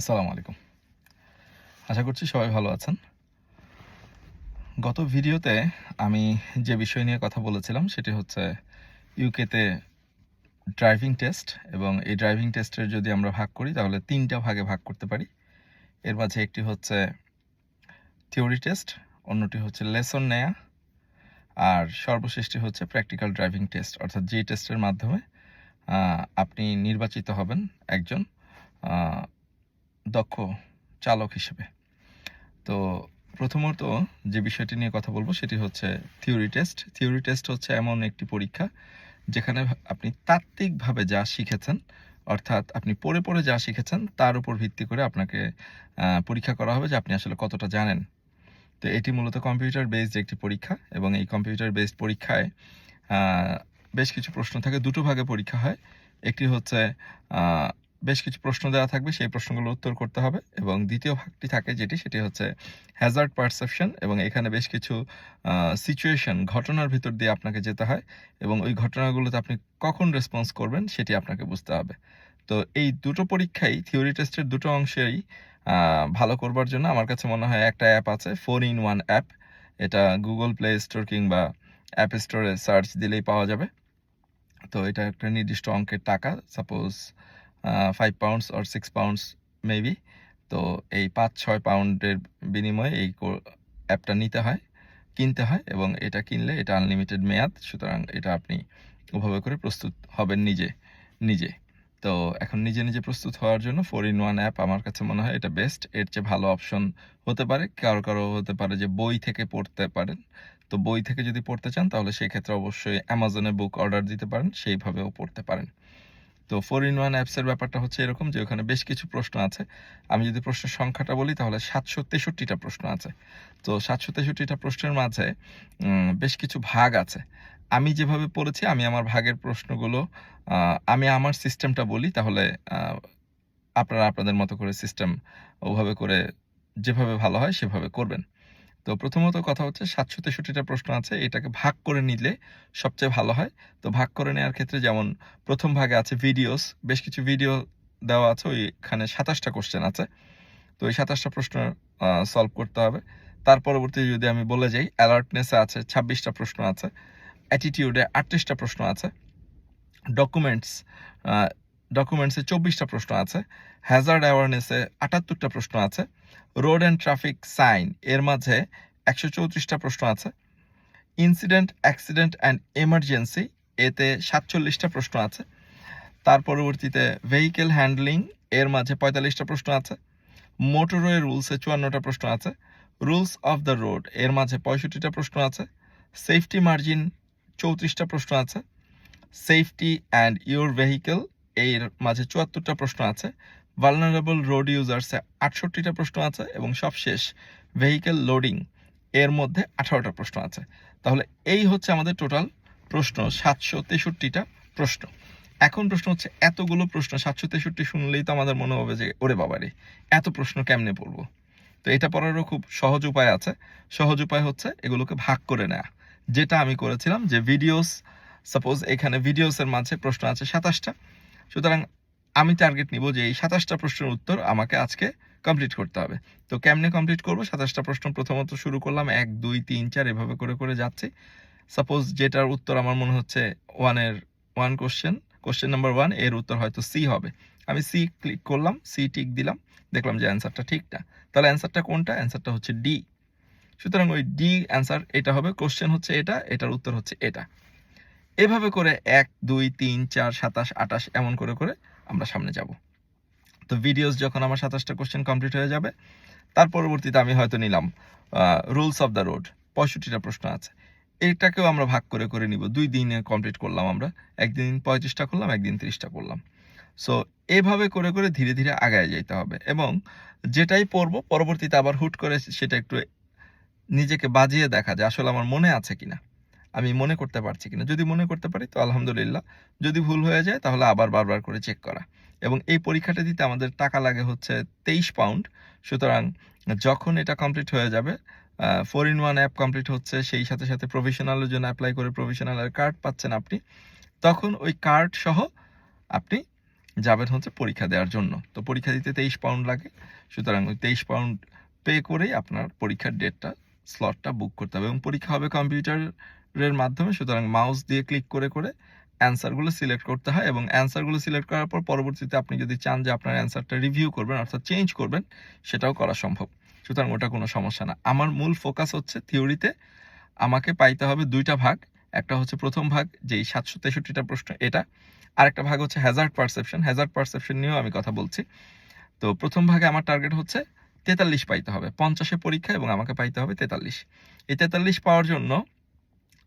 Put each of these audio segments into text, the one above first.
আসসালামু আলাইকুম। আশা করছি সবাই ভালো আছেন। গত ভিডিওতে আমি যে বিষয় নিয়ে কথা বলেছিলাম, সেটি হচ্ছে ইউকেতে ড্রাইভিং টেস্ট এবং এই ড্রাইভিং টেস্টের যদি আমরা ভাগ করি, তাহলে তিনটা ভাগে ভাগ করতে পারি। এর মাঝে একটি হচ্ছে থিওরি টেস্ট অন্যটি হচ্ছে লেসন নেয়া, আর সর্বশেষটি হচ্ছে প্র্যাকটিক্যাল ড্রাইভিং টেস্ট অর্থাৎ যে টেস্টের মাধ্যমে আপনি নির্বাচিত হবেন একজন দক্ষ চালক হিসেবে। তো প্রথমত যে বিষয়টি নিয়ে কথা বলব সেটি হচ্ছে থিওরি টেস্ট থিওরি টেস্ট হচ্ছে এমন একটি পরীক্ষা যেখানে আপনি তাত্ত্বিকভাবে যা শিখেছেন, অর্থাৎ আপনি পড়ে পড়ে যা শিখেছেন, তার উপর ভিত্তি করে আপনাকে পরীক্ষা করা হবে যে আপনি আসলে কতটা জানেন। তো এটি মূলত কম্পিউটার বেসড একটি পরীক্ষা এবং এই কম্পিউটার বেসড পরীক্ষায় বেশ কিছু প্রশ্ন থাকে। দুটো ভাগে পরীক্ষা হয়। একটি হচ্ছে বেশ কিছু প্রশ্ন দেওয়া থাকবে, সেই প্রশ্নগুলোর উত্তর করতে হবে। এবং দ্বিতীয় ভাগটি থাকে যেটি, সেটি হচ্ছে হ্যাজার্ড পারসেপশন এবং এখানে বেশ কিছু সিচুয়েশন ঘটনার ভিতর দিয়ে আপনাকে যেতে হয় এবং ওই ঘটনাগুলোতে আপনি কখন রেসপন্স করবেন সেটি আপনাকে বুঝতে হবে। তো এই দুটো পরীক্ষাই থিওরি টেস্টের দুটো অংশেই ভালো করবার জন্য আমার কাছে মনে হয় একটা অ্যাপ আছে ফোর ইন ওয়ান অ্যাপ এটা গুগল প্লে স্টোর কিংবা অ্যাপ স্টোরে সার্চ দিলেই পাওয়া যাবে। তো এটা একটা নির্দিষ্ট অঙ্কের টাকা। Suppose five pounds or six pounds maybe তো এই পাঁচ, ছয় পাউন্ডের বিনিময়ে এই অ্যাপটা নিতে হয়, কিনতে হয় এবং এটা কিনলে এটা আনলিমিটেড মেয়াদ, সুতরাং এটা আপনি ওভাবে করে প্রস্তুত হবেন নিজে নিজে। তো এখন নিজে নিজে প্রস্তুত হওয়ার জন্য ফোর ইন ওয়ান অ্যাপ আমার কাছে মনে হয় এটা বেস্ট এর চেয়ে ভালো অপশন হতে পারে। কারও কারও হতে পারে যে বই থেকে পড়তে পারেন। তো বই থেকে যদি পড়তে চান তাহলে সেই ক্ষেত্রে অবশ্যই অ্যামাজনে বুক অর্ডার দিতে পারেন, সেইভাবেও পড়তে পারেন। তো ফোর ইন ওয়ান অ্যাপসের ব্যাপারটা হচ্ছে এরকম যে ওখানে বেশ কিছু প্রশ্ন আছে। আমি যদি প্রশ্নের সংখ্যাটা বলি, তাহলে সাতশো তেষট্টিটা প্রশ্ন আছে। তো সাতশো তেষট্টিটা প্রশ্নের মাঝে বেশ কিছু ভাগ আছে। আমি যেভাবে পড়েছি, আমি আমার ভাগের প্রশ্নগুলো আমি আমার সিস্টেমটা বলি, তাহলে আপনারা আপনাদের মতো করে সিস্টেম ওভাবে করে যেভাবে ভালো হয়, সেভাবে করবেন। তো প্রথমত কথা হচ্ছে সাতশো তেষট্টিটা প্রশ্ন আছে, এটাকে ভাগ করে নিলে সবচেয়ে ভালো হয়। তো ভাগ করে নেওয়ার ক্ষেত্রে যেমন প্রথম ভাগে আছে ভিডিওস বেশ কিছু ভিডিও দেওয়া আছে, ওইখানে সাতাশটা কোশ্চেন আছে। তো ওই সাতাশটা প্রশ্ন সলভ করতে হবে। তার পরবর্তী যদি আমি বলে যাই অ্যালার্টনেসে আছে ছাব্বিশটা প্রশ্ন আছে অ্যাটিটিউডে আটত্রিশটা প্রশ্ন আছে ডকুমেন্টস ডকুমেন্টসে চব্বিশটা প্রশ্ন আছে হ্যাজার্ড অ্যাওয়ারনেসে আটাত্তরটা প্রশ্ন আছে রোড অ্যান্ড ট্রাফিক সাইন, এর মাঝে একশো চৌত্রিশটা প্রশ্ন আছে। ইনসিডেন্ট, অ্যাক্সিডেন্ট অ্যান্ড এমার্জেন্সি, এতে সাতচল্লিশটা প্রশ্ন আছে। তার পরবর্তীতে ভেহিকেল হ্যান্ডলিং, এর মাঝে পঁয়তাল্লিশটা প্রশ্ন আছে। মোটরওয়ে রুলসে চুয়ান্নটা প্রশ্ন আছে। রুলস অফ দ্য রোড, এর মাঝে পঁয়ষট্টিটা প্রশ্ন আছে। সেফটি মার্জিন, চৌত্রিশটা প্রশ্ন আছে। সেফটি অ্যান্ড ইউর ভেহিকেল, এর মাঝে চুয়াত্তরটা প্রশ্ন আছে। ভালনারেবল রোড ইউজার্সে আটষট্টিটা প্রশ্ন আছে এবং সবশেষ ভেহিকেল লোডিং এর মধ্যে আঠারোটা প্রশ্ন আছে। তাহলে এই হচ্ছে আমাদের টোটাল প্রশ্ন, সাতশো তেষট্টিটা প্রশ্ন। এখন প্রশ্ন হচ্ছে, এতগুলো প্রশ্ন, সাতশো তেষট্টি শুনলেই তো আমাদের মনে হবে যে, ওরে বাবারে, এত প্রশ্ন কেমনে পড়ব? তো এটা পড়ারও খুব সহজ উপায় আছে। সহজ উপায় হচ্ছে এগুলোকে ভাগ করে নেওয়া যেটা আমি করেছিলাম যে ভিডিওস সাপোজ এখানে ভিডিওসের মাঝে প্রশ্ন আছে সাতাশটা। সুতরাং আমি টার্গেট নিব যে এই সাতাশটা প্রশ্নের উত্তর আমাকে আজকে কমপ্লিট করতে হবে। তো কেমনে কমপ্লিট করব? সাতাশটা প্রশ্ন প্রথমত শুরু করলাম, এক, দুই, তিন, চার, এভাবে করে করে যাচ্ছি। সাপোজ যেটার উত্তর আমার মনে হচ্ছে ওয়ানের ওয়ান কোশ্চেন কোশ্চেন নাম্বার ওয়ানের উত্তর হয়তো সি হবে। আমি সি ক্লিক করলাম সি টিক দিলাম, দেখলাম যে অ্যান্সারটা ঠিক না। তাহলে অ্যান্সারটা কোনটা? অ্যান্সারটা হচ্ছে ডি সুতরাং ওই ডি অ্যান্সার এটা হবে কোশ্চেন হচ্ছে এটা, এটার উত্তর হচ্ছে এটা। এভাবে করে এক, দুই, তিন, চার, সাতাশ আটাশ এমন করে করে আমরা সামনে যাব। তো ভিডিওস যখন আমার সাতাশটা কোশ্চেন কমপ্লিট হয়ে যাবে, তার পরবর্তীতে আমি হয়তো নিলাম রুলস অফ দ্য রোড পঁয়ষট্টিটা প্রশ্ন আছে। এটাকেও আমরা ভাগ করে করে নিব। দুই দিনে কমপ্লিট করলাম আমরা। একদিন পঁয়ত্রিশটা করলাম, একদিন ত্রিশটা করলাম। সো এভাবে করে করে ধীরে ধীরে আগায় যেতে হবে এবং যেটাই পড়ব, পরবর্তীতে আবার হুট করে সেটা একটু নিজেকে বাজিয়ে দেখা যে আসলে আমার মনে আছে কিনা। আমি মনে করতে পারছি কিনা। যদি মনে করতে পারি, তো আলহামদুলিল্লাহ। যদি ভুল হয়ে যায়, তাহলে আবার বারবার করে চেক করা। এবং এই পরীক্ষাটা দিতে আমাদের টাকা লাগে হচ্ছে তেইশ পাউন্ড সুতরাং যখন এটা কমপ্লিট হয়ে যাবে four in one app complete হচ্ছে, সেই সাথে সাথে প্রফেশনালের জন্য অ্যাপ্লাই করে প্রফেশনালের কার্ড পাচ্ছেন আপনি। তখন ওই কার্ড সহ আপনি যাবেন হচ্ছে পরীক্ষা দেওয়ার জন্য। তো পরীক্ষা দিতে তেইশ পাউন্ড লাগে। সুতরাং ওই তেইশ পাউন্ড পে করেই আপনার পরীক্ষার ডেটটা স্লটটা বুক করতে হবে। এবং পরীক্ষা হবে কম্পিউটারের মাধ্যমে সুতরাং মাউস দিয়ে ক্লিক করে করে অ্যান্সারগুলো সিলেক্ট করতে হয় এবং অ্যান্সারগুলো সিলেক্ট করার পর পরবর্তীতে আপনি যদি চান যে আপনার অ্যান্সারটা রিভিউ করবেন, অর্থাৎ চেঞ্জ করবেন, সেটাও করা সম্ভব। সুতরাং ওটা কোনো সমস্যা না। আমার মূল ফোকাস হচ্ছে থিওরিতে আমাকে পাইতে হবে দুইটা ভাগ। একটা হচ্ছে প্রথম ভাগ, যেই সাতশো তেষট্টিটা প্রশ্ন, এটা। আরেকটা ভাগ হচ্ছে হ্যাজার্ড পারসেপশন হ্যাজার্ড পারসেপশন নিয়েও আমি কথা বলছি। তো প্রথম ভাগে আমার টার্গেট হচ্ছে তেতাল্লিশ পাইতে হবে। পঞ্চাশে পরীক্ষা এবং আমাকে পাইতে হবে তেতাল্লিশ। এই তেতাল্লিশ পাওয়ার জন্য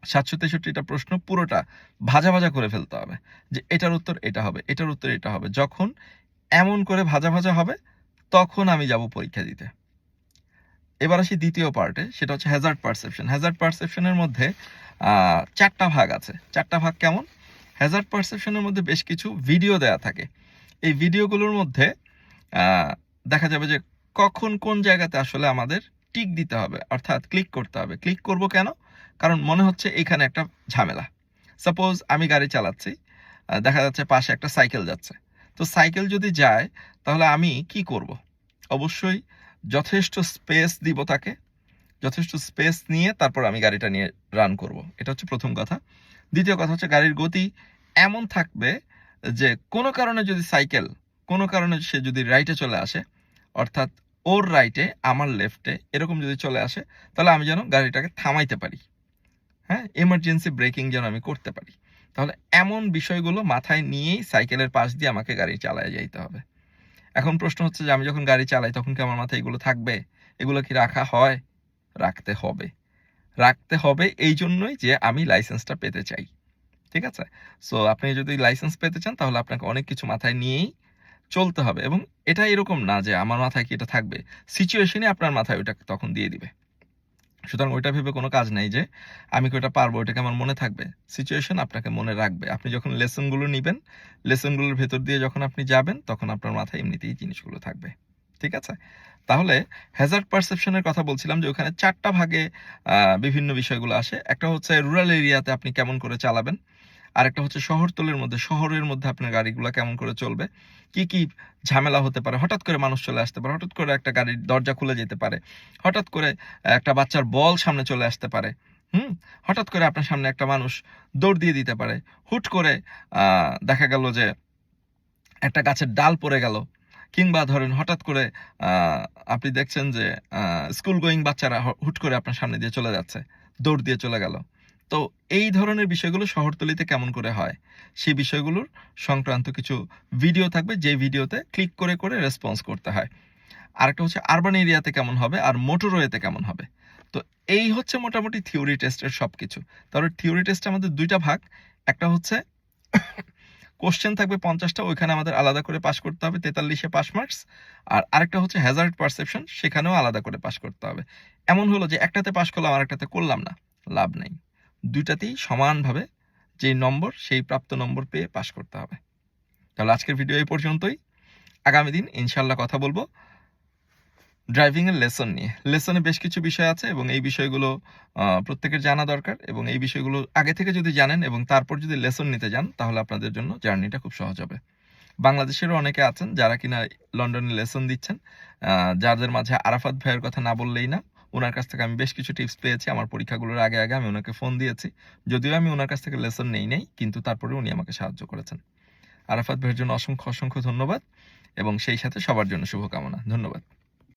সাতশো তেষট্টিটা প্রশ্ন পুরোটা ভাজা ভাজা করে ফেলতে হবে। যে এটার উত্তর এটা হবে, এটার উত্তর এটা হবে। যখন এমন করে ভাজা ভাজা হবে, তখন আমি যাব পরীক্ষা দিতে। এবার আসি দ্বিতীয় পার্টে, সেটা হচ্ছে হ্যাজার্ড পারসেপশন হ্যাজার্ড পারসেপশনের মধ্যে চারটা ভাগ আছে। চারটা ভাগ কেমন? হ্যাজার্ড পারসেপশনের মধ্যে বেশ কিছু ভিডিও দেয়া থাকে। এই ভিডিওগুলোর মধ্যে দেখা যাবে যে কখন কোন জায়গাতে আসলে আমাদের টিক দিতে হবে, অর্থাৎ ক্লিক করতে হবে। ক্লিক করব কেন? কারণ মনে হচ্ছে এখানে একটা ঝামেলা। সাপোজ আমি গাড়ি চালাচ্ছি দেখা যাচ্ছে পাশে একটা সাইকেল যাচ্ছে। তো সাইকেল যদি যায়, তাহলে আমি কি করব? অবশ্যই যথেষ্ট স্পেস দিব তাকে, যথেষ্ট স্পেস নিয়ে তারপর আমি গাড়িটা নিয়ে রান করব। এটা হচ্ছে প্রথম কথা। দ্বিতীয় কথা হচ্ছে গাড়ির গতি এমন থাকবে যে কোনো কারণে যদি সাইকেল, কোনো কারণে সে যদি রাইটে চলে আসে, অর্থাৎ ওর রাইটে আমার লেফটে এরকম যদি চলে আসে, তাহলে আমি যেন গাড়িটাকে থামাইতে পারি। হ্যাঁ এমার্জেন্সি ব্রেকিং যেন আমি করতে পারি। তাহলে এমন বিষয়গুলো মাথায় নিয়েই সাইকেলের পাশ দিয়ে আমাকে গাড়ি চালায় যাইতে হবে। এখন প্রশ্ন হচ্ছে যে, আমি যখন গাড়ি চালাই, তখন কি আমার মাথায় এগুলো থাকবে? এগুলো কি রাখা হয়? রাখতে হবে। রাখতে হবে এই জন্যই যে, আমি লাইসেন্সটা পেতে চাই। ঠিক আছে? সো আপনি যদি লাইসেন্স পেতে চান, তাহলে আপনাকে অনেক কিছু মাথায় নিয়েই চলতে হবে। এবং এটা এরকম না যে, আমার মাথায় কি এটা থাকবে? সিচুয়েশনে আপনার মাথায় ওইটা তখন দিয়ে দিবে। সুতরাং ওইটা ভেবে কোনো কাজ নাই যে আমি কি ওটা পারব, ওইটাকে আমার মনে থাকবে। সিচুয়েশন আপনাকে মনে রাখবে। আপনি যখন লেসনগুলো নেবেন লেসনগুলোর ভেতর দিয়ে যখন আপনি যাবেন, তখন আপনার মাথায় এমনিতেই জিনিসগুলো থাকবে। ঠিক আছে? তাহলে হ্যাজার্ড পারসেপশনের কথা বলছিলাম যে ওখানে চারটা ভাগে বিভিন্ন বিষয়গুলো আসে। একটা হচ্ছে রুরাল এরিয়াতে আপনি কেমন করে চালাবেন? আরেকটা হচ্ছে শহরতলের মধ্যে, শহরের মধ্যে আপনার গাড়িগুলো কেমন করে চলবে? কি কি ঝামেলা হতে পারে? হঠাৎ করে মানুষ চলে আসতে পারে, হঠাৎ করে একটা গাড়ির দরজা খুলে যেতে পারে, হঠাৎ করে একটা বাচ্চার বল সামনে চলে আসতে পারে, হুম? হঠাৎ করে আপনার সামনে একটা মানুষ দৌড় দিয়ে দিতে পারে, হুট করে দেখা গেল যে একটা গাছের ডাল পড়ে গেল, কিংবা ধরেন হঠাৎ করে আপনি দেখছেন যে স্কুল গোয়িং বাচ্চারা হুট করে আপনার সামনে দিয়ে চলে যাচ্ছে, দৌড় দিয়ে চলে গেল। তো এই ধরনের বিষয়গুলো শহরতলিতে কেমন করে হয়? সেই বিষয়গুলোর সংক্রান্ত কিছু ভিডিও থাকবে যে ভিডিওতে ক্লিক করে করে রেসপন্স করতে হয়। আরেকটা হচ্ছে আরবান এরিয়াতে কেমন হবে আর মোটরওয়েতে কেমন হবে। তো এই হচ্ছে মোটামুটি থিওরি টেস্টের সব কিছু তাহলে থিওরি টেস্টে আমাদের দুইটা ভাগ। একটা হচ্ছে কোশ্চেন থাকবে পঞ্চাশটা, ওইখানে আমাদের আলাদা করে পাশ করতে হবে, তেতাল্লিশে পাস মার্কস আর আরেকটা হচ্ছে হ্যাজার্ড পারসেপশন সেখানেও আলাদা করে পাশ করতে হবে। এমন হলো যে একটাতে পাশ করলাম আর একটাতে করলাম না। লাভ নেই। দুইটাতেই সমানভাবে যে নম্বর, সেই প্রাপ্ত নম্বর পেয়ে পাশ করতে হবে। তাহলে আজকের ভিডিও এই পর্যন্তই। আগামী দিন ইনশাল্লাহ কথা বলব ড্রাইভিং এর লেসন নিয়ে। লেসনে বেশ কিছু বিষয় আছে এবং এই বিষয়গুলো প্রত্যেকের জানা দরকার এবং এই বিষয়গুলো আগে থেকে যদি জানেন এবং তারপর যদি লেসন নিতে যান, তাহলে আপনাদের জন্য জার্নিটা খুব সহজ হবে। বাংলাদেশেরও অনেকে আছেন যারা কিনা লন্ডনে লেসন দিচ্ছেন। যাদের মাঝে আরাফাত ভাইয়ের কথা না বললেই না। ওনার কাছ থেকে আমি বেশ কিছু টিপস পেয়েছি, আমার পরীক্ষাগুলোর আগে আগে আমি ওনাকে ফোন দিয়েছি। যদিও আমি ওনার কাছ থেকে লেসন নেই নেই, কিন্তু তারপরে উনি আমাকে সাহায্য করেছেন। আরাফাত ভাইয়ের জন্য অসংখ্য অসংখ্য ধন্যবাদ এবং সেই সাথে সবার জন্য শুভকামনা। ধন্যবাদ।